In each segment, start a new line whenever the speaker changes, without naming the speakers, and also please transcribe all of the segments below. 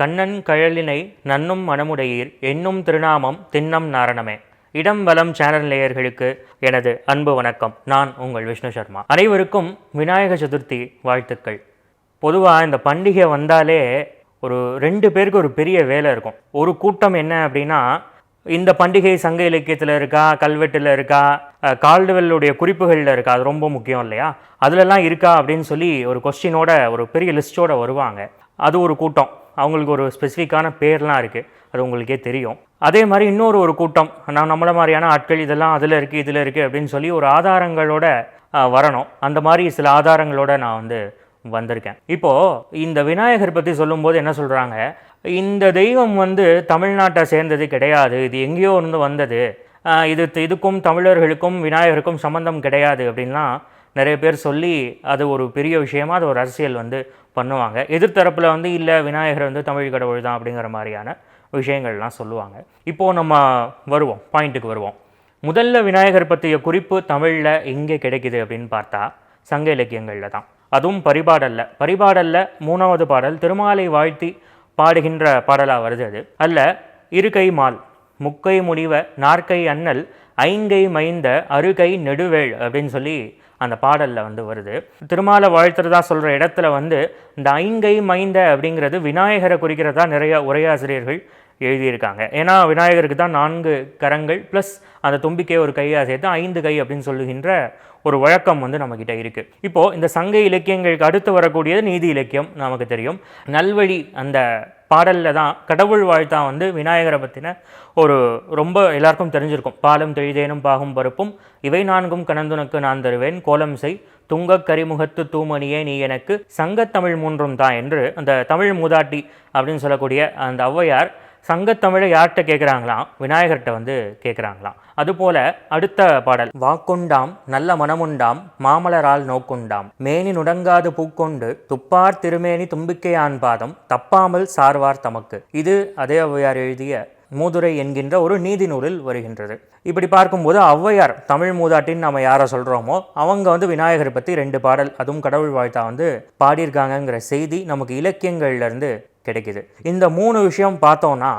கண்ணன் கழலினை நன்னும் மனமுடையீர் என்னும் திருநாமம் தின்னம் நாரணமே இடம் வலம் சேனல் நேயர்களுக்கு எனது அன்பு வணக்கம் நான் உங்கள் விஷ்ணு சர்மா அனைவருக்கும் விநாயக சதுர்த்தி வாழ்த்துக்கள் பொதுவாக இந்த பண்டிகை வந்தாலே ஒரு ரெண்டு பேருக்கு ஒரு பெரிய வேலை இருக்கும் ஒரு கூட்டம் என்ன அப்படின்னா இந்த பண்டிகை சங்க இலக்கியத்தில் இருக்கா கல்வெட்டில் இருக்கா கால்டுவெல்லுடைய குறிப்புகளில் இருக்கா அது ரொம்ப முக்கியம் இல்லையா அதுலலாம் இருக்கா அப்படின்னு சொல்லி ஒரு கொஸ்டினோட ஒரு பெரிய லிஸ்ட்டோட வருவாங்க அது ஒரு கூட்டம் அவங்களுக்கு ஒரு ஸ்பெசிஃபிக்கான பேர்லாம் இருக்குது அது உங்களுக்கே தெரியும் அதே மாதிரி இன்னொரு ஒரு கூட்டம் நான் நம்மளை மாதிரியான ஆட்கள் இதெல்லாம் அதில் இருக்குது இதில் இருக்குது அப்படின்னு சொல்லி ஒரு ஆதாரங்களோட வரணும் அந்த மாதிரி சில ஆதாரங்களோட நான் வந்து வந்திருக்கேன் இப்போது இந்த விநாயகர் பற்றி சொல்லும்போது என்ன சொல்கிறாங்க இந்த தெய்வம் வந்து தமிழ்நாட்டை சேர்ந்தது கிடையாது இது எங்கேயோ இருந்து வந்தது இது இதுக்கும் தமிழர்களுக்கும் விநாயகருக்கும் சம்மந்தம் கிடையாது அப்படின்லாம் நிறைய பேர் சொல்லி அது ஒரு பெரிய விஷயமாக அது ஒரு அரசியல் வந்து பண்ணுவாங்க எதிர்த்தரப்பில் வந்து இல்லை விநாயகர் வந்து தமிழ் கடவுள் தான் அப்படிங்கிற மாதிரியான விஷயங்கள்லாம் சொல்லுவாங்க இப்போது நம்ம வருவோம் பாயிண்ட்டுக்கு வருவோம் முதல்ல விநாயகர் பற்றிய குறிப்பு தமிழில் எங்கே கிடைக்கிது அப்படின்னு பார்த்தா சங்க இலக்கியங்களில் தான் அதுவும் பரிபாடல்ல பரிபாடல்ல மூணாவது பாடல் திருமாலை வாழ்த்தி பாடுகின்ற பாடலாக வருது அது அல்ல இருக்கை மால் முக்கை முடிவ நாற்கை அண்ணல் ஐங்கை மைந்த அருகை நெடுவேள் அப்படின்னு சொல்லி அந்த பாடலில் வந்து வருது திருமாலை வாழ்த்துறதா சொல்கிற இடத்துல வந்து இந்த ஐங்கை மைந்த அப்படிங்கிறது விநாயகரை குறிக்கிறதா நிறைய உரையாசிரியர்கள் எழுதியிருக்காங்க ஏன்னா விநாயகருக்கு தான் நான்கு கரங்கள் ப்ளஸ் அந்த தும்பிக்கை ஒரு கையாக சேர்த்து ஐந்து கை அப்படின்னு சொல்லுகின்ற ஒரு வழக்கம் வந்து நம்மக்கிட்ட இருக்குது இப்போது இந்த சங்க இலக்கியங்களுக்கு அடுத்து வரக்கூடியது நீதி இலக்கியம் நமக்கு தெரியும் நல்வழி அந்த பாடலில் தான் கடவுள் வாழ்த்தான் வந்து விநாயகரை பற்றின ஒரு ரொம்ப எல்லாருக்கும் தெரிஞ்சிருக்கும் பாலும் தெழுதேனும் பாகும் பருப்பும் இவை நான்கும் கணந்துனுக்கு நான் தருவேன் கோலம் செய் துங்க கரிமுகத்து தூமணியே நீ எனக்கு சங்கத்தமிழ் மூன்றும் தான் என்று அந்த தமிழ் மூதாட்டி அப்படின்னு சொல்லக்கூடிய அந்த ஔவையார் சங்கத்தமிழை யார்கிட்ட கேட்குறாங்களாம் விநாயகர்கிட்ட வந்து கேட்குறாங்களாம் அதுபோல அடுத்த பாடல் வாக்குண்டாம் நல்ல மனமுண்டாம் மாமலரால் நோக்குண்டாம் மேனி நுடங்காது பூக்கொண்டு துப்பார் திருமேனி தும்பிக்கையான் பாதம் தப்பாமல் சார்வார் தமக்கு இது அதே ஔவையார் எழுதிய மூதுரை என்கின்ற ஒரு நீதி நூலில் வருகின்றது இப்படி பார்க்கும்போது ஔவையார் தமிழ் மூதாட்டின்னு நம்ம யாரை சொல்கிறோமோ அவங்க வந்து விநாயகர் பற்றி ரெண்டு பாடல் அதுவும் கடவுள் வாழ்த்தா வந்து பாடியிருக்காங்கங்கிற செய்தி நமக்கு இலக்கியங்கள்லேருந்து கிடைக்கிது இந்த மூணு விஷயம் பார்த்தோன்னா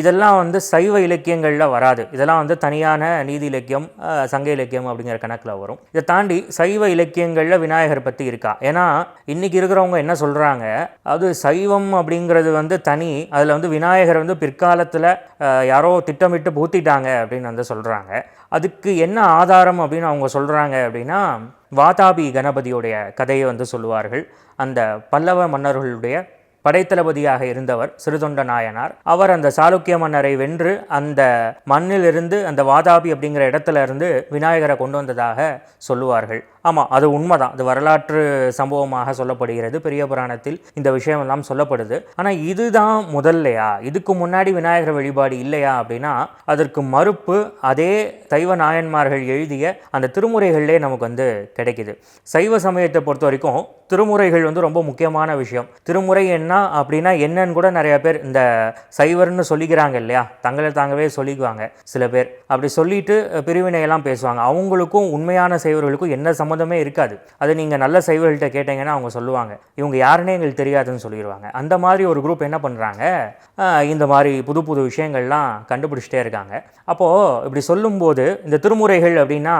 இதெல்லாம் வந்து சைவ இலக்கியங்களில் வராது இதெல்லாம் வந்து தனியான நீதி இலக்கியம் சங்க இலக்கியம் அப்படிங்கிற கணக்கில் வரும் இதை தாண்டி சைவ இலக்கியங்களில் விநாயகர் பற்றி இருக்கா ஏன்னா இன்றைக்கி இருக்கிறவங்க என்ன சொல்கிறாங்க அது சைவம் அப்படிங்கிறது வந்து தனி அதில் வந்து விநாயகர் வந்து பிற்காலத்தில் யாரோ திட்டமிட்டு பூத்திட்டாங்க அப்படின்னு வந்து சொல்கிறாங்க அதுக்கு என்ன ஆதாரம் அப்படின்னு அவங்க சொல்கிறாங்க அப்படின்னா வாதாபி கணபதியுடைய கதையை வந்து சொல்லுவார்கள் அந்த பல்லவ மன்னர்களுடைய படைத்தளபதியாக இருந்தவர் சிறுதொண்ட நாயனார் அவர் அந்த சாளுக்கிய மன்னரை வென்று அந்த மண்ணிலிருந்து அந்த வாதாபி அப்படிங்கிற இடத்துல இருந்து விநாயகரை கொண்டு வந்ததாக சொல்லுவார்கள் ஆமாம் அது உண்மைதான் அது வரலாற்று சம்பவமாக சொல்லப்படுகிறது பெரிய புராணத்தில் இந்த விஷயம் எல்லாம் சொல்லப்படுது ஆனால் இதுதான் முதல்லையா இதுக்கு முன்னாடி விநாயகர் வழிபாடு இல்லையா அப்படின்னா அதற்கு மறுப்பு அதே சைவ நாயன்மார்கள் எழுதிய அந்த திருமுறைகளிலே நமக்கு வந்து கிடைக்குது சைவ சமயத்தை பொறுத்த வரைக்கும் திருமுறைகள் வந்து ரொம்ப முக்கியமான விஷயம் திருமுறை என்ன அப்படின்னா என்னன்னு கூட நிறைய பேர் இந்த சைவர்னு சொல்லிக்கிறாங்க இல்லையா தங்களை தாங்களே சொல்லிக்குவாங்க சில பேர் அப்படி சொல்லிட்டு பிரிவினையெல்லாம் பேசுவாங்க அவங்களுக்கும் உண்மையான சைவர்களுக்கும் என்ன சம்மந்தமே இருக்காது அது நீங்கள் நல்ல சைவர்கள்ட்ட கேட்டிங்கன்னா அவங்க சொல்லுவாங்க இவங்க யாருன்னே எங்களுக்கு தெரியாதுன்னு சொல்லிடுவாங்க அந்த மாதிரி ஒரு குரூப் என்ன பண்ணுறாங்க இந்த மாதிரி புது புது விஷயங்கள்லாம் கண்டுபிடிச்சிட்டே இருக்காங்க அப்போது இப்படி சொல்லும்போது இந்த திருமுறைகள் அப்படின்னா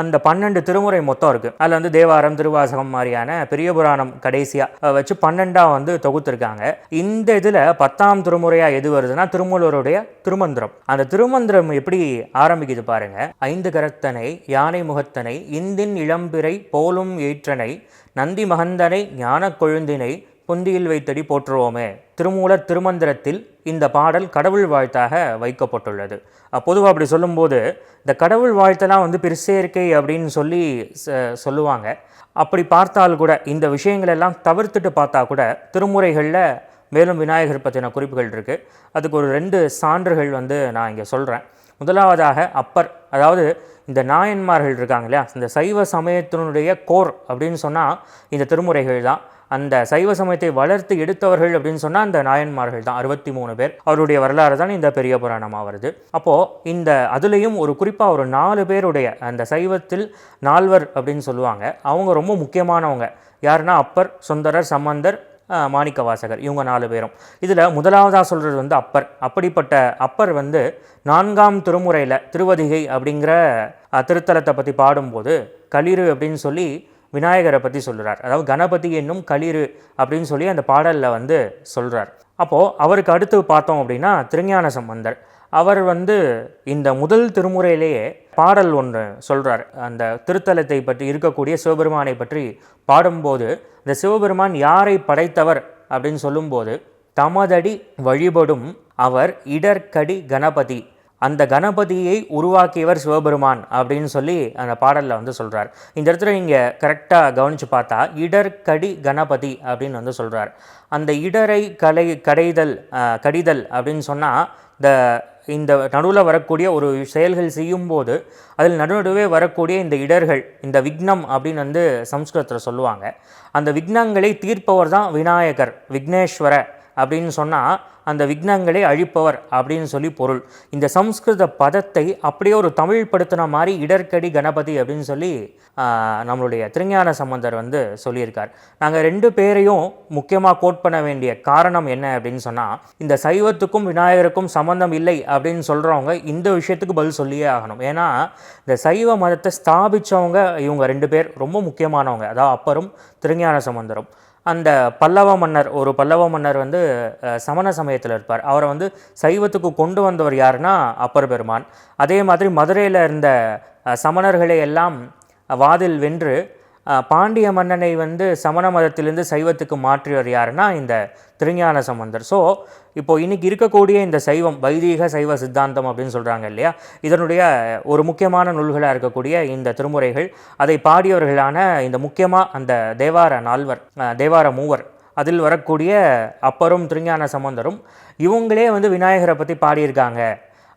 அந்த பன்னெண்டு திருமுறை மொத்தம் இருக்குது அதில் வந்து தேவாரம் திருவாசகம் மாதிரியான பெரிய புராணம் கடைசியாக வச்சு பன்னெண்டாக வந்து தொகுத்துருக்காங்க இந்த இதில் பத்தாம் திருமுறையாக எது வருதுன்னா திருமூலருடைய திருமந்திரம் அந்த திருமந்திரம் எப்படி ஆரம்பிக்குது பாருங்க ஐந்து கரத்தனை யானை முகத்தனை இந்தின் இளம்பிறை போலும் ஏற்றனை நந்தி மகந்தனை ஞான கொழுந்தினை பொந்தியில் வைத்தடி போற்றுவோமே திருமூலர் திருமந்திரத்தில் இந்த பாடல் கடவுள் வாழ்த்தாக வைக்கப்பட்டுள்ளது பொதுவாக அப்படி சொல்லும்போது இந்த கடவுள் வாழ்த்தெல்லாம் வந்து பிரிசேர்க்கை அப்படின்னு சொல்லி சொல்லுவாங்க அப்படி பார்த்தால் கூட இந்த விஷயங்கள் எல்லாம் தவிர்த்துட்டு பார்த்தா கூட திருமுறைகளில் மேலும் விநாயகர் பற்றின குறிப்புகள் இருக்குது அதுக்கு ஒரு ரெண்டு சான்றுகள் வந்து நான் இங்கே சொல்கிறேன் முதலாவதாக அப்பர் அதாவது இந்த நாயன்மார்கள் இருக்காங்க இல்லையா இந்த சைவ சமயத்தினுடைய கோர் அப்படின்னு சொன்னால் இந்த திருமுறைகள் தான் அந்த சைவ சமயத்தை வளர்த்து எடுத்தவர்கள் அப்படின்னு சொன்னால் அந்த நாயன்மார்கள் தான் அறுபத்தி மூணு பேர் அவருடைய வரலாறு தான் இந்த பெரிய புராணமாக வருது அப்போது இந்த அதுலேயும் ஒரு குறிப்பாக ஒரு நாலு பேருடைய அந்த சைவத்தில் நால்வர் அப்படின்னு சொல்லுவாங்க அவங்க ரொம்ப முக்கியமானவங்க யாருன்னா அப்பர் சுந்தரர் சம்பந்தர் மாணிக்க வாசகர் இவங்க நாலு பேரும் இதில் முதலாவதாக சொல்கிறது வந்து அப்பர் அப்படிப்பட்ட அப்பர் வந்து நான்காம் திருமுறையில் திருவதிகை அப்படிங்கிற திருத்தலத்தை பற்றி பாடும்போது களிறு அப்படின்னு சொல்லி விநாயகரை பற்றி சொல்கிறார் அதாவது கணபதி என்னும் களிறு அப்படின்னு சொல்லி அந்த பாடலில் வந்து சொல்கிறார் அப்போது அவருக்கு அடுத்து பார்த்தோம் அப்படின்னா திருஞான சம்பந்தர் அவர் வந்து இந்த முதல் திருமுறையிலேயே பாடல் ஒன்று சொல்கிறார் அந்த திருத்தலத்தை பற்றி இருக்கக்கூடிய சிவபெருமானை பற்றி பாடும்போது இந்த சிவபெருமான் யாரை படைத்தவர் அப்படின்னு சொல்லும்போது தமதடி வழிபடும் அவர் இடர்கடி கணபதி அந்த கணபதியை உருவாக்கியவர் சிவபெருமான் அப்படின்னு சொல்லி அந்த பாடலில் வந்து சொல்கிறார் இந்த இடத்துல நீங்கள் கரெக்டாக கவனித்து பார்த்தா இடர்கடி கணபதி அப்படின்னு வந்து சொல்கிறார் அந்த இடரை கலை கடைதல் கடிதல் அப்படின்னு சொன்னால் இந்த இந்த நடுவில் வரக்கூடிய ஒரு செயல்கள் செய்யும்போது அதில் நடுநடுவே வரக்கூடிய இந்த இடர்கள் இந்த விக்னம் அப்படின்னு வந்து சம்ஸ்கிருதத்தில் சொல்லுவாங்க அந்த விக்னங்களை தீர்ப்பவர் தான் விநாயகர் விக்னேஸ்வர அப்படின்னு சொன்னால் அந்த விக்னங்களை அழிப்பவர் அப்படின்னு சொல்லி பொருள் இந்த சம்ஸ்கிருத பதத்தை அப்படியே ஒரு தமிழ் படுத்தின மாதிரி இடர்கடி கணபதி அப்படின்னு சொல்லி நம்மளுடைய திருஞான சம்பந்தர் வந்து சொல்லியிருக்கார் நாங்கள் ரெண்டு பேரையும் முக்கியமாக கோட் பண்ண வேண்டிய காரணம் என்ன அப்படின்னு சொன்னால் இந்த சைவத்துக்கும் விநாயகருக்கும் சம்பந்தம் இல்லை அப்படின்னு சொல்கிறவங்க இந்த விஷயத்துக்கு பதில் சொல்லியே ஆகணும் ஏன்னா இந்த சைவ மதத்தை ஸ்தாபித்தவங்க இவங்க ரெண்டு பேர் ரொம்ப முக்கியமானவங்க அதாவது அப்பரும் திருஞான சம்பந்தரும் அந்த பல்லவ மன்னர் ஒரு பல்லவ மன்னர் வந்து சமண சமயத்தில் இருப்பார் அவரை வந்து சைவத்துக்கு கொண்டு வந்தவர் யாருன்னா அப்பர் பெருமான் அதே மாதிரி மதுரையில் இருந்த சமணர்களை எல்லாம் வாதில் வென்று பாண்டிய மன்னனை வந்து சமண மதத்திலிருந்து சைவத்துக்கு மாற்றியவர் யாருன்னா இந்த திருஞான சம்பந்தர் ஸோ இப்போது இன்றைக்கி இருக்கக்கூடிய இந்த சைவம் வைதீக சைவ சித்தாந்தம் அப்படின்னு சொல்கிறாங்க இல்லையா இதனுடைய ஒரு முக்கியமான நூல்களாக இருக்கக்கூடிய இந்த திருமுறைகள் அதை பாடியவர்களான இந்த முக்கியமாக அந்த தேவார நால்வர் தேவார மூவர் அதில் வரக்கூடிய அப்பரும் திருஞான சம்பந்தரும் இவங்களே வந்து விநாயகரை பற்றி பாடியிருக்காங்க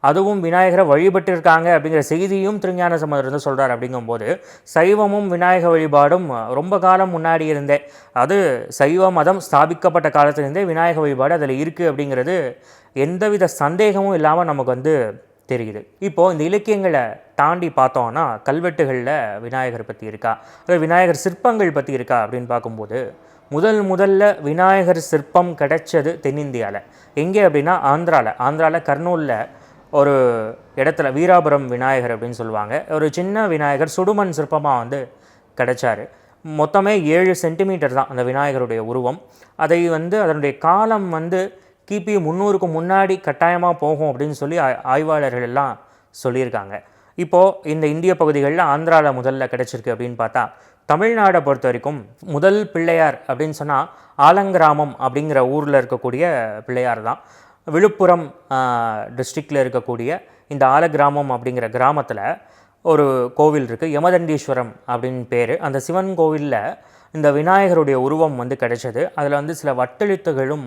அதுவும் விநாயகரை வழிபட்டிருக்காங்க அப்படிங்கிற செய்தியும் திருஞான சம்பந்தர் சொல்கிறார் அப்படிங்கும்போது சைவமும் விநாயக வழிபாடும் ரொம்ப காலம் முன்னாடி இருந்தே அது சைவ மதம் ஸ்தாபிக்கப்பட்ட காலத்திலிருந்தே விநாயக வழிபாடு அதில் இருக்குது அப்படிங்கிறது எந்தவித சந்தேகமும் இல்லாமல் நமக்கு வந்து தெரியுது இப்போது இந்த இலக்கியங்களை தாண்டி பார்த்தோன்னா கல்வெட்டுகளில் விநாயகர் பற்றி இருக்கா அதாவது விநாயகர் சிற்பங்கள் பற்றி இருக்கா அப்படின்னு பார்க்கும்போது முதல் முதல்ல விநாயகர் சிற்பம் கிடைச்சது தென்னிந்தியாவில் எங்கே அப்படின்னா ஆந்திராவில் ஆந்திராவில் கர்னூலில் ஒரு இடத்துல வீராபுரம் விநாயகர் அப்படின்னு சொல்லுவாங்க ஒரு சின்ன விநாயகர் சுடுமண் சிற்பமாக வந்து கிடச்சாரு மொத்தமே ஏழு சென்டிமீட்டர் தான் அந்த விநாயகருடைய உருவம் அதை வந்து அதனுடைய காலம் வந்து கிபி முந்நூறுக்கு முன்னாடி கட்டாயமாக போகும் அப்படின்னு சொல்லி ஆய்வாளர்கள் எல்லாம் சொல்லியிருக்காங்க இப்போது இந்த இந்திய பகுதிகளில் ஆந்திராவில் முதல்ல கிடச்சிருக்கு அப்படின்னு பார்த்தா தமிழ்நாடை பொறுத்த வரைக்கும் முதல் பிள்ளையார் அப்படின்னு சொன்னால் ஆலங்கிராமம் அப்படிங்கிற ஊரில் இருக்கக்கூடிய பிள்ளையார் தான் விழுப்புரம் டிஸ்ட்ரிக்டில் இருக்கக்கூடிய இந்த ஆல கிராமம் அப்படிங்கிற கிராமத்தில் ஒரு கோவில் இருக்குது யமதண்டீஸ்வரம் அப்படின்னு பேர் அந்த சிவன் கோவிலில் இந்த விநாயகருடைய உருவம் வந்து கிடைச்சது அதில் வந்து சில வட்டெழுத்துகளும்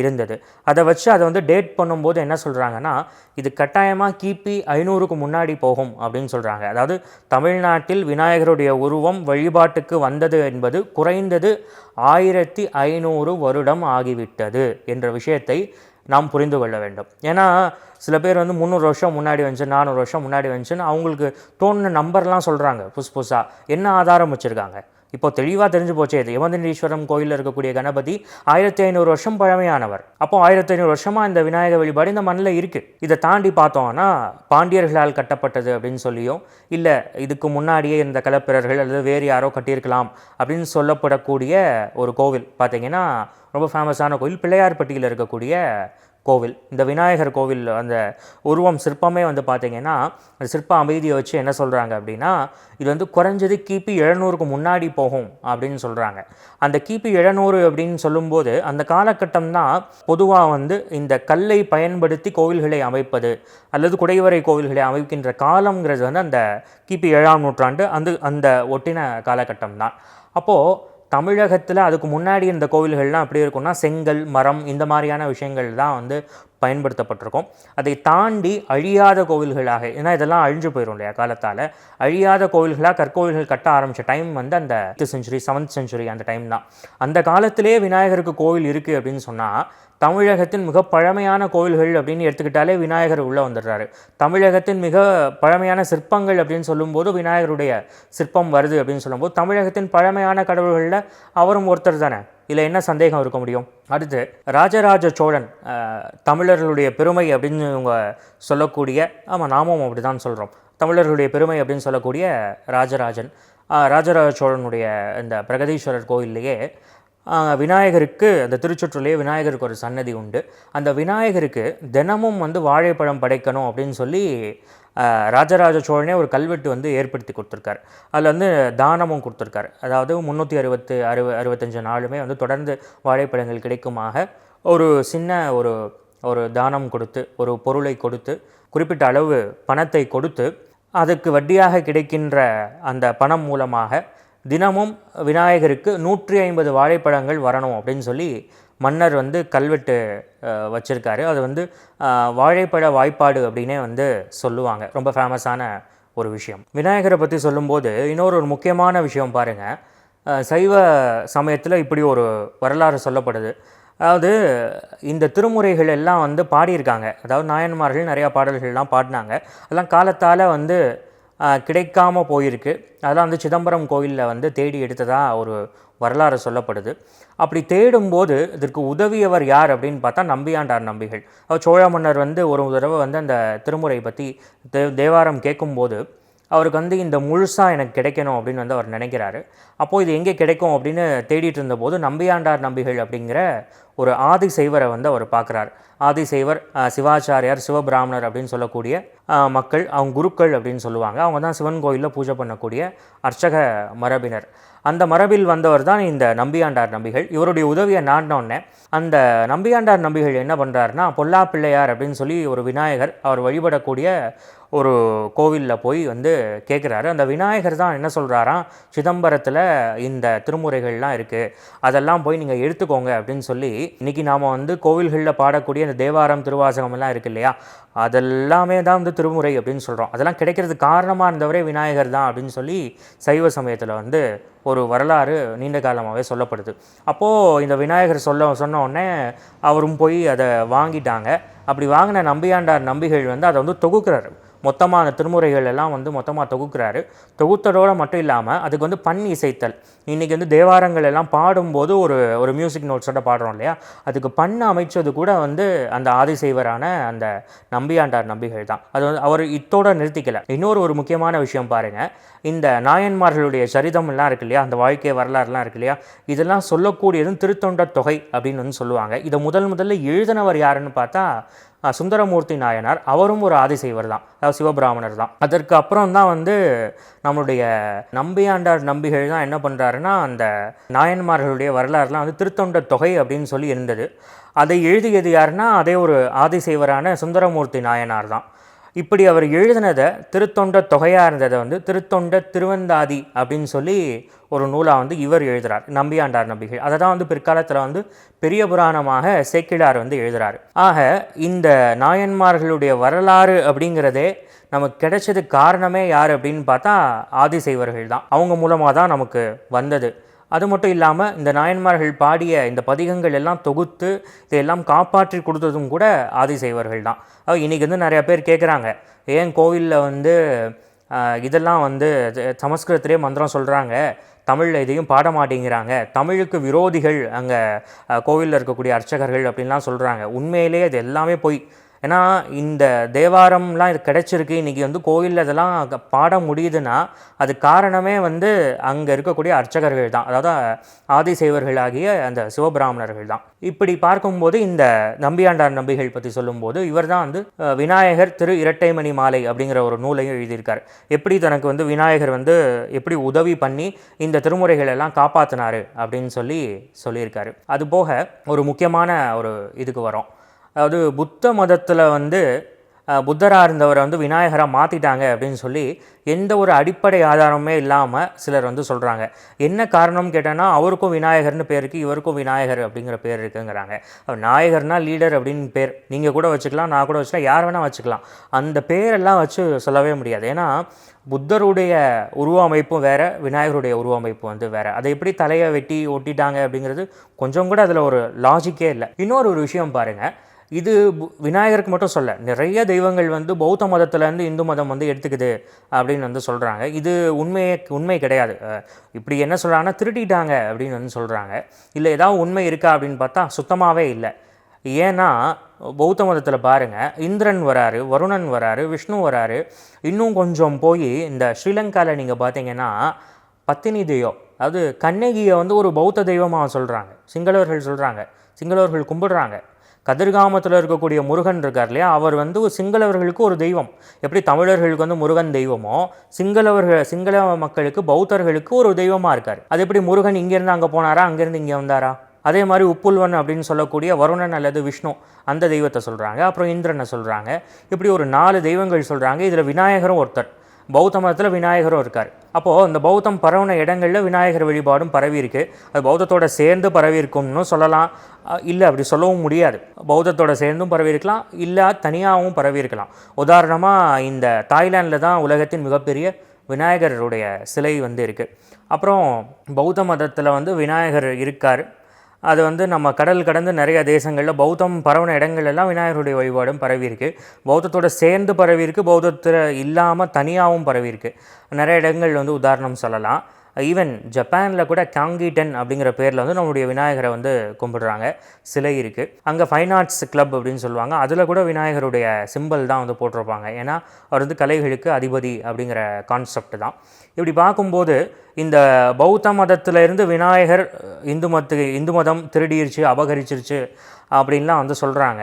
இருந்தது அதை வச்சு அதை வந்து டேட் பண்ணும்போது என்ன சொல்கிறாங்கன்னா இது கட்டாயமாக கிபி ஐநூறுக்கு முன்னாடி போகும் அப்படின்னு சொல்கிறாங்க அதாவது தமிழ்நாட்டில் விநாயகருடைய உருவம் வழிபாட்டுக்கு வந்தது என்பது குறைந்தது ஆயிரத்தி ஐநூறு வருடம் ஆகிவிட்டது என்ற விஷயத்தை நாம் புரிந்து கொள்ள வேண்டும் ஏன்னா சில பேர் வந்து முந்நூறு வருஷம் முன்னாடி வந்துச்சு நானூறு வருஷம் முன்னாடி வந்துச்சுன்னு அவங்களுக்கு தோணுன நம்பர்லாம் சொல்கிறாங்க புதுசு புதுசாக என்ன ஆதாரம் வச்சுருக்காங்க இப்போ தெளிவாக தெரிஞ்சு போச்சே இது யமதண்டீஸ்வரம் கோயிலில் இருக்கக்கூடிய கணபதி ஆயிரத்தி ஐநூறு வருஷம் பழமையானவர் அப்போ ஆயிரத்தி ஐநூறு வருஷமாக இந்த விநாயக வழிபாடு இந்த மண்ணில் இருக்குது இதை தாண்டி பார்த்தோம்னா பாண்டியர்களால் கட்டப்பட்டது அப்படின்னு சொல்லியும் இல்லை இதுக்கு முன்னாடியே இருந்த கலப்பிரர்கள் அல்லது வேறு யாரோ கட்டியிருக்கலாம் அப்படின்னு சொல்லப்படக்கூடிய ஒரு கோவில் பார்த்திங்கன்னா ரொம்ப ஃபேமஸான கோவில் பிள்ளையார்பட்டியில் இருக்கக்கூடிய கோவில் இந்த விநாயகர் கோவில் அந்த உருவம் சிற்பமே வந்து பார்த்திங்கன்னா அந்த சிற்ப அமைதியை வச்சு என்ன சொல்கிறாங்க அப்படின்னா இது வந்து குறைஞ்சது கிபி எழுநூறுக்கு முன்னாடி போகும் அப்படின்னு சொல்கிறாங்க அந்த கிபி எழுநூறு அப்படின்னு சொல்லும்போது அந்த காலகட்டம் தான் பொதுவாக வந்து இந்த கல்லை பயன்படுத்தி கோவில்களை அமைப்பது அல்லது குடைவரை கோவில்களை அமைக்கின்ற காலங்கிறது வந்து அந்த கிபி ஏழாம் நூற்றாண்டு அந்த அந்த ஒட்டின காலகட்டம் தான் அப்போது தமிழகத்தில் அதுக்கு முன்னாடி இந்த கோவில்கள்லாம் எப்படி இருக்கும்னா செங்கல் மரம் இந்த மாதிரியான விஷயங்கள் தான் வந்து பயன்படுத்தப்பட்டிருக்கும் அதை தாண்டி அழியாத கோவில்களாக ஏன்னா இதெல்லாம் அழிஞ்சு போயிடும் இல்லையா காலத்தால் அழியாத கோவில்களாக கற்கோவில்கள் கட்ட ஆரம்பித்த டைம் வந்து அந்த எய்த்து செஞ்சுரி செவன்த் செஞ்சுரி அந்த டைம் தான் அந்த காலத்திலே விநாயகருக்கு கோவில் இருக்குது அப்படின்னு சொன்னால் தமிழகத்தின் மிக பழமையான கோவில்கள் அப்படின்னு எடுத்துக்கிட்டாலே விநாயகர் உள்ளே வந்துடுறாரு தமிழகத்தின் மிக பழமையான சிற்பங்கள் அப்படின்னு சொல்லும்போது விநாயகருடைய சிற்பம் வருது அப்படின்னு சொல்லும்போது தமிழகத்தின் பழமையான கடவுள்களில் அவரும் ஒருத்தர் தானே இதில் என்ன சந்தேகம் இருக்க முடியும் அடுத்து ராஜராஜ சோழன் தமிழர்களுடைய பெருமை அப்படின்னு இவங்க சொல்லக்கூடிய ஆமாம் நாமும் அப்படி தான் சொல்கிறோம் தமிழர்களுடைய பெருமை அப்படின்னு சொல்லக்கூடிய ராஜராஜன் ராஜராஜ சோழனுடைய இந்த பிரகதீஸ்வரர் கோயில்லையே விநாயகருக்கு அந்த திருச்சுற்றுலேயே விநாயகருக்கு ஒரு சன்னதி உண்டு அந்த விநாயகருக்கு தினமும் வந்து வாழைப்பழம் படைக்கணும் அப்படின்னு சொல்லி ராஜராஜ சோழனே ஒரு கல்வெட்டு வந்து ஏற்படுத்தி கொடுத்துருக்காரு அதில் வந்து தானமும் கொடுத்துருக்காரு அதாவது முந்நூற்றி அறுபத்து அறுப அறுபத்தஞ்சு நாளுமே வந்து தொடர்ந்து வாழைப்பழங்கள் கிடைக்குமாக ஒரு சின்ன ஒரு ஒரு தானம் கொடுத்து ஒரு பொருளை கொடுத்து குறிப்பிட்ட அளவு பணத்தை கொடுத்து அதுக்கு வட்டியாக கிடைக்கின்ற அந்த பணம் மூலமாக தினமும் விநாயகருக்கு நூற்றி ஐம்பது வாழைப்பழங்கள் வரணும் அப்படின்னு சொல்லி மன்னர் வந்து கல்வெட்டு வச்சுருக்காரு அது வந்து வாழைப்பழ வாய்ப்பாடு அப்படின்னே வந்து சொல்லுவாங்க ரொம்ப ஃபேமஸான ஒரு விஷயம் விநாயகரை பற்றி சொல்லும்போது இன்னொரு ஒரு முக்கியமான விஷயம் பாருங்கள் சைவ சமயத்தில் இப்படி ஒரு வரலாறு சொல்லப்படுது அதாவது இந்த திருமுறைகள் எல்லாம் வந்து பாடியிருக்காங்க அதாவது நாயன்மார்கள் நிறையா பாடல்கள்லாம் பாடினாங்க அதெல்லாம் காலத்தால் வந்து கிடைக்காமல் போயிருக்கு அதெல்லாம் வந்து சிதம்பரம் கோயிலில் வந்து தேடி எடுத்ததாக ஒரு வரலாறு சொல்லப்படுது அப்படி தேடும்போது இதற்கு உதவியவர் யார் அப்படின்னு பார்த்தா நம்பியாண்டார் நம்பிகள் சோழ மன்னர் வந்து ஒரு தடவை வந்து அந்த திருமுறை பற்றி தேவாரம் கேட்கும்போது அவருக்கு வந்து இந்த முழுசாக எனக்கு கிடைக்கணும் அப்படின்னு வந்து அவர் நினைக்கிறாரு அப்போது இது எங்கே கிடைக்கும் அப்படின்னு தேடிட்டு இருந்தபோது நம்பியாண்டார் நம்பிகள் அப்படிங்கிற ஒரு ஆதி செய்வரை வந்து அவர் பார்க்குறார் ஆதி செய்வர் சிவாச்சாரியார் சிவபிராமணர் அப்படின்னு சொல்லக்கூடிய மக்கள் அவங்க குருக்கள் அப்படின்னு சொல்லுவாங்க அவங்க தான் சிவன் கோயிலில் பூஜை பண்ணக்கூடிய அர்ச்சக மரபினர் அந்த மரபில் வந்தவர் தான் இந்த நம்பியாண்டார் நம்பிகள் இவருடைய உதவியை நாடினோடனே அந்த நம்பியாண்டார் நம்பிகள் என்ன பண்ணுறாருனா பொல்லா பிள்ளையார் அப்படின்னு சொல்லி ஒரு விநாயகர் அவர் வழிபடக்கூடிய ஒரு கோவிலில் போய் வந்து கேட்குறாரு அந்த விநாயகர் தான் என்ன சொல்கிறாராம் சிதம்பரத்தில் இந்த திருமுறைகள்லாம் இருக்குது அதெல்லாம் போய் நீங்கள் எடுத்துக்கோங்க அப்படின்னு சொல்லி இன்றைக்கி நாம் வந்து கோவில்களில் பாடக்கூடிய அந்த தேவாரம் திருவாசகம்லாம் இருக்குது இல்லையா அதெல்லாமே தான் வந்து திருமுறை அப்படின்னு சொல்கிறோம் அதெல்லாம் கிடைக்கிறது காரணமாக இருந்தவரே விநாயகர் தான் அப்படின்னு சொல்லி சைவ சமயத்தில் வந்து ஒரு வரலாறு நீண்ட காலமாகவே சொல்லப்படுது அப்போது இந்த விநாயகர் சொல்ல சொன்னோடனே அவரும் போய் அதை வாங்கிட்டாங்க அப்படி வாங்கின நம்பியாண்டார் நம்பிகள் வந்து அதை வந்து தொகுக்கிறாரு மொத்தமாக அந்த திருமுறைகள் எல்லாம் வந்து மொத்தமாக தொகுக்கிறாரு தொகுத்ததோடு மட்டும் இல்லாமல் அதுக்கு வந்து பன் இசைத்தல் இன்றைக்கி வந்து தேவாரங்கள் எல்லாம் பாடும்போது ஒரு ஒரு மியூசிக் நோட்ஸோட பாடுறோம் இல்லையா அதுக்கு பண்ண அமைச்சது கூட வந்து அந்த ஆதிசைவரான அந்த நம்பியாண்டார் நம்பிகள் தான் அது வந்து அவர் இத்தோட நிறுத்திக்கலை இன்னொரு ஒரு முக்கியமான விஷயம் பாருங்கள் இந்த நாயன்மார்களுடைய சரிதம்லாம் இருக்கு இல்லையா அந்த வாழ்க்கை வரலாறுலாம் இருக்கு இல்லையா இதெல்லாம் சொல்லக்கூடியதும் திருத்தொண்ட தொகை அப்படின்னு வந்து சொல்லுவாங்க இதை முதல் முதல்ல எழுதினவர் யாருன்னு பார்த்தா சுந்தரமூர்த்தி நாயனார் அவரும் ஒரு ஆதிசைவர் தான் அதாவது சிவபிராமணர் தான் அதற்கு அப்புறம் தான் வந்து நம்மளுடைய நம்பியாண்டார் நம்பிகள் தான் என்ன பண்ணுறாருன்னா அந்த நாயன்மார்களுடைய வரலாறுலாம் வந்து திருத்தொண்ட தொகை அப்படின்னு சொல்லி இருந்தது அதை எழுதியது யாருன்னா அதே ஒரு ஆதிசைவரான சுந்தரமூர்த்தி நாயனார் தான் இப்படி அவர் எழுதினதை திருத்தொண்ட தொகையாக இருந்ததை வந்து திருத்தொண்ட திருவந்தாதி அப்படின்னு சொல்லி ஒரு நூலாக வந்து இவர் எழுதுகிறார் நம்பியாண்டார் நம்பிகள் அதை தான் வந்து பிற்காலத்தில் வந்து பெரிய புராணமாக சேக்கிழார் வந்து எழுதுகிறார் ஆக இந்த நாயன்மார்களுடைய வரலாறு அப்படிங்கிறதே நமக்கு கிடைச்சது காரணமே யார் அப்படின்னு பார்த்தா ஆதிசைவர்கள் தான் அவங்க மூலமாக தான் நமக்கு வந்தது அது மட்டும் இல்லாமல் இந்த நாயன்மார்கள் பாடிய இந்த பதிகங்கள் எல்லாம் தொகுத்து இதையெல்லாம் காப்பாற்றி கொடுத்ததும் கூட ஆதிசைவர்கள் தான் இன்றைக்கி வந்து நிறையா பேர் கேட்குறாங்க ஏன் கோவிலில் வந்து இதெல்லாம் வந்து சமஸ்கிருதத்திலே மந்திரம் சொல்கிறாங்க தமிழில் இதையும் பாட மாட்டேங்கிறாங்க தமிழுக்கு விரோதிகள் அங்கே கோவிலில் இருக்கக்கூடிய அர்ச்சகர்கள் அப்படின்லாம் சொல்கிறாங்க உண்மையிலேயே அது எல்லாமே போய் ஏன்னா இந்த தேவாரம்லாம் இது கிடச்சிருக்கு இன்றைக்கி வந்து கோயிலில் இதெல்லாம் பாட முடியுதுன்னா அது காரணமே வந்து அங்கே இருக்கக்கூடிய அர்ச்சகர்கள் தான் அதாவது ஆதிசைவர்களாகிய அந்த சிவபிராமணர்கள் தான் இப்படி பார்க்கும்போது இந்த நம்பியாண்டார் நம்பிகள் பற்றி சொல்லும்போது இவர் தான் வந்து விநாயகர் திரு இரட்டைமணி மாலை அப்படிங்கிற ஒரு நூலையும் எழுதியிருக்கார் எப்படி தனக்கு வந்து விநாயகர் வந்து எப்படி உதவி பண்ணி இந்த திருமுறைகள் எல்லாம் காப்பாற்றினார் அப்படின்னு சொல்லி சொல்லியிருக்காரு அதுபோக ஒரு முக்கியமான ஒரு இதுக்கு வரும் அதாவது புத்த மதத்தில் வந்து புத்தராக இருந்தவரை வந்து விநாயகராக மாற்றிட்டாங்க அப்படின்னு சொல்லி எந்த ஒரு அடிப்படை ஆதாரமே இல்லாமல் சிலர் வந்து சொல்கிறாங்க என்ன காரணம் கேட்டோன்னா அவருக்கும் விநாயகர்னு பேர் இருக்குது இவருக்கும் விநாயகர் அப்படிங்கிற பேர் இருக்குங்கிறாங்க நாயகர்னா லீடர் அப்படின்னு பேர் நீங்கள் கூட வச்சுக்கலாம் நான் கூட வச்சுக்கலாம் யார் வேணால் வச்சுக்கலாம் அந்த பேரெல்லாம் வச்சு சொல்லவே முடியாது ஏன்னா புத்தருடைய உருவமைப்பும் வேறு விநாயகருடைய உருவமைப்பும் வந்து வேறு அதை எப்படி தலையை வெட்டி ஒட்டிட்டாங்க அப்படிங்கிறது கொஞ்சம் கூட அதில் ஒரு லாஜிக்கே இல்லை இன்னொரு ஒரு விஷயம் பாருங்கள் இது விநாயகருக்கு மட்டும் சொல்ல நிறைய தெய்வங்கள் வந்து பௌத்த மதத்துலேருந்து இந்து மதம் வந்து எடுத்துக்குது அப்படின்னு வந்து சொல்கிறாங்க இது உண்மையே உண்மை கிடையாது இப்படி என்ன சொல்கிறாங்கன்னா திருட்டிட்டாங்க அப்படின்னு வந்து சொல்கிறாங்க இல்லை ஏதாவது உண்மை இருக்கா அப்படின்னு பார்த்தா சுத்தமாகவே இல்லை ஏன்னா பௌத்த மதத்தில் பாருங்கள் இந்திரன் வராரு வருணன் வராரு விஷ்ணு வராரு இன்னும் கொஞ்சம் போய் இந்த ஸ்ரீலங்காவில் நீங்கள் பார்த்தீங்கன்னா பத்தினி தெய்வம் அதாவது கண்ணகியை வந்து ஒரு பௌத்த தெய்வமாக சொல்கிறாங்க சிங்களவர்கள் சொல்கிறாங்க சிங்களவர்கள் கும்பிடுறாங்க கதிர்காமத்தில் இருக்கக்கூடிய முருகன் இருக்கார் இல்லையா அவர் வந்து ஒரு சிங்களவர்களுக்கு ஒரு தெய்வம் எப்படி தமிழர்களுக்கு வந்து முருகன் தெய்வமோ சிங்களவர்கள் சிங்கள மக்களுக்கு பௌத்தர்களுக்கு ஒரு தெய்வமாக இருக்கார் அது எப்படி முருகன் இங்கேருந்து அங்கே போனாரா அங்கேருந்து இங்கே வந்தாரா அதே மாதிரி உப்புல்வன் அப்படின்னு சொல்லக்கூடிய வருணன் அல்லது விஷ்ணு அந்த தெய்வத்தை சொல்கிறாங்க அப்புறம் இந்திரனை சொல்கிறாங்க இப்படி ஒரு நாலு தெய்வங்கள் சொல்கிறாங்க இதில் விநாயகரும் ஒருத்தர் பௌத்த மதத்தில் விநாயகரும் இருக்கார் அப்போது இந்த பௌத்தம் பரவின இடங்களில் விநாயகர் வழிபாடும் பரவி இருக்குது அது பௌத்தத்தோட சேர்ந்து பரவி இருக்கும்னு சொல்லலாம் இல்லை அப்படி சொல்லவும் முடியாது பௌத்தத்தோட சேர்ந்தும் பரவி இருக்கலாம் இல்லை தனியாகவும் பரவி இருக்கலாம் உதாரணமாக இந்த தாய்லாண்டில் தான் உலகத்தின் மிகப்பெரிய விநாயகருடைய சிலை வந்து இருக்குது அப்புறம் பௌத்த மதத்தில் வந்து விநாயகர் இருக்கார் அது வந்து நம்ம கடல் கடந்து நிறைய தேசங்களில் பௌத்தம் பரவின இடங்கள் எல்லாம் விநாயகருடைய வழிபாடும் பரவி பௌத்தத்தோட சேர்ந்து பரவி பௌத்தத்தில் இல்லாமல் தனியாகவும் பரவி நிறைய இடங்கள் வந்து உதாரணம் சொல்லலாம் ஈவன் ஜப்பானில் கூட காங்கிடன் அப்படிங்கிற பேரில் வந்து நம்மளுடைய விநாயகரை வந்து கும்பிடுறாங்க சிலை இருக்குது அங்கே ஃபைன் ஆர்ட்ஸ் கிளப் அப்படின்னு சொல்லுவாங்க அதில் கூட விநாயகருடைய சிம்பிள் தான் வந்து போட்டிருப்பாங்க ஏன்னா அவர் வந்து கலைகளுக்கு அதிபதி அப்படிங்கிற கான்செப்ட் தான் இப்படி பார்க்கும்போது இந்த பௌத்த மதத்திலிருந்து விநாயகர் இந்து மத்து இந்து மதம் திருடிருச்சு அபகரிச்சிருச்சு அப்படின்லாம் வந்து சொல்கிறாங்க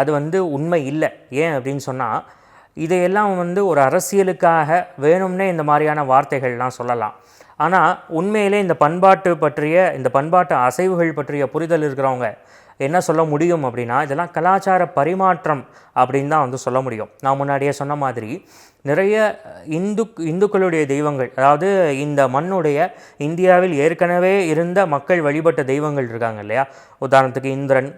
அது வந்து உண்மை இல்லை ஏன் அப்படின்னு சொன்னால் இதையெல்லாம் வந்து ஒரு அரசியலுக்காக வேணும்னே இந்த மாதிரியான வார்த்தைகள்லாம் சொல்லலாம் ஆனால் உண்மையிலே இந்த பண்பாட்டு பற்றிய இந்த பண்பாட்டு அசைவுகள் பற்றிய புரிதல் இருக்கிறவங்க என்ன சொல்ல முடியும் அப்படின்னா இதெல்லாம் கலாச்சார பரிமாற்றம் அப்படின்னு தான் வந்து சொல்ல முடியும் நான் முன்னாடியே சொன்ன மாதிரி நிறைய இந்து இந்துக்களுடைய தெய்வங்கள் அதாவது இந்த மண்ணுடைய இந்தியாவில் ஏற்கனவே இருந்த மக்கள் வழிபட்ட தெய்வங்கள் இருக்காங்க இல்லையா உதாரணத்துக்கு இந்திரன்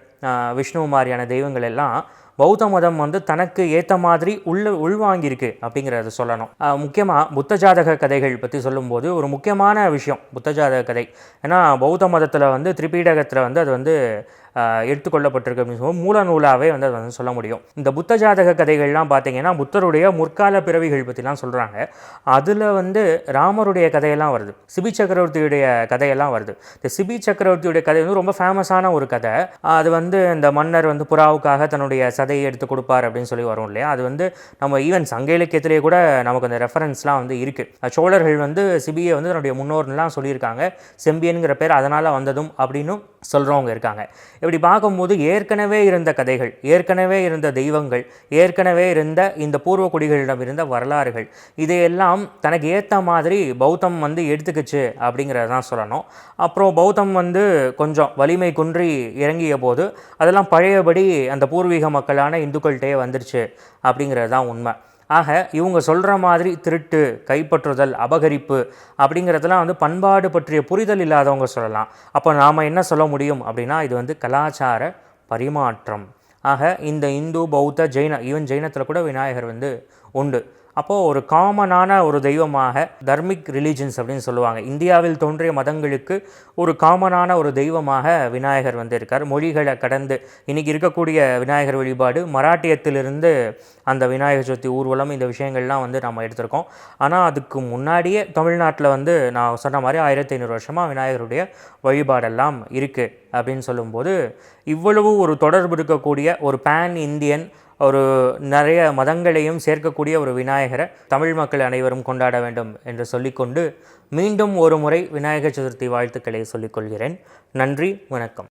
விஷ்ணு மாதிரியான தெய்வங்கள் எல்லாம் பௌத்த மதம் வந்து தனக்கு ஏற்ற மாதிரி உள்ள உள்வாங்கியிருக்கு அப்படிங்கிறத சொல்லணும் முக்கியமாக புத்த ஜாதக கதைகள் பற்றி சொல்லும்போது ஒரு முக்கியமான விஷயம் புத்த ஜாதக கதை ஏன்னா பௌத்த மதத்தில் வந்து திரிபீடகத்தில் வந்து அது வந்து எடுத்துக்கொள்ளப்பட்டிருக்கு அப்படின்னு சொல்லுவோம் மூல நூலாகவே வந்து அதை வந்து சொல்ல முடியும் இந்த புத்த ஜாதக கதைகள்லாம் பார்த்தீங்கன்னா புத்தருடைய முற்கால பிறவிகள் பற்றிலாம் சொல்கிறாங்க அதில் வந்து ராமருடைய கதையெல்லாம் வருது சிபி சக்கரவர்த்தியுடைய கதையெல்லாம் வருது இந்த சிபி சக்கரவர்த்தியுடைய கதை வந்து ரொம்ப ஃபேமஸான ஒரு கதை அது வந்து இந்த மன்னர் வந்து புறாவுக்காக தன்னுடைய சதையை எடுத்து கொடுப்பார் அப்படின்னு சொல்லி வரும் இல்லையா அது வந்து நம்ம ஈவன் சங்க இலக்கியத்திலே கூட நமக்கு அந்த ரெஃபரன்ஸ்லாம் வந்து இருக்குது சோழர்கள் வந்து சிபியை வந்து தன்னுடைய முன்னோர்னுலாம் சொல்லியிருக்காங்க செம்பியனுங்கிற பேர் அதனால் வந்ததும் அப்படின்னும் சொல்கிறவங்க இருக்காங்க இப்படி பார்க்கும்போது ஏற்கனவே இருந்த கதைகள் ஏற்கனவே இருந்த தெய்வங்கள் ஏற்கனவே இருந்த இந்த பூர்வ குடிகளிடம் இருந்த வரலாறுகள் இதையெல்லாம் தனக்கு ஏற்ற மாதிரி பௌத்தம் வந்து எடுத்துக்கிச்சு அப்படிங்கிறத தான் சொல்லணும் அப்புறம் பௌத்தம் வந்து கொஞ்சம் வலிமை குன்றி இறங்கிய போது அதெல்லாம் பழையபடி அந்த பூர்வீக மக்களான இந்துக்கள்கிட்டே வந்துருச்சு அப்படிங்கிறது தான் உண்மை ஆக இவங்க சொல்கிற மாதிரி திருட்டு கைப்பற்றுதல் அபகரிப்பு அப்படிங்கிறதெல்லாம் வந்து பண்பாடு பற்றிய புரிதல் இல்லாதவங்க சொல்லலாம் அப்போ நாம் என்ன சொல்ல முடியும் அப்படின்னா இது வந்து கலாச்சார பரிமாற்றம் ஆக இந்த இந்து பௌத்த ஜெயின ஈவன் ஜெயினத்தில் கூட விநாயகர் வந்து உண்டு அப்போது ஒரு காமனான ஒரு தெய்வமாக தர்மிக் ரிலீஜன்ஸ் அப்படின்னு சொல்லுவாங்க இந்தியாவில் தோன்றிய மதங்களுக்கு ஒரு காமனான ஒரு தெய்வமாக விநாயகர் வந்து இருக்கார் மொழிகளை கடந்து இன்றைக்கி இருக்கக்கூடிய விநாயகர் வழிபாடு மராட்டியத்திலிருந்து அந்த விநாயகர் சதுர்த்தி ஊர்வலம் இந்த விஷயங்கள்லாம் வந்து நம்ம எடுத்திருக்கோம் ஆனால் அதுக்கு முன்னாடியே தமிழ்நாட்டில் வந்து நான் சொன்ன மாதிரி ஆயிரத்தி ஐநூறு வருஷமாக விநாயகருடைய வழிபாடெல்லாம் இருக்குது அப்படின்னு சொல்லும்போது இவ்வளவு ஒரு தொடர்பு இருக்கக்கூடிய ஒரு பேன் இந்தியன் ஒரு நிறைய மதங்களையும் சேர்க்கக்கூடிய ஒரு விநாயகரை தமிழ் மக்கள் அனைவரும் கொண்டாட வேண்டும் என்று சொல்லிக்கொண்டு மீண்டும் ஒரு முறை விநாயகர் சதுர்த்தி வாழ்த்துக்களை சொல்லிக்கொள்கிறேன் நன்றி வணக்கம்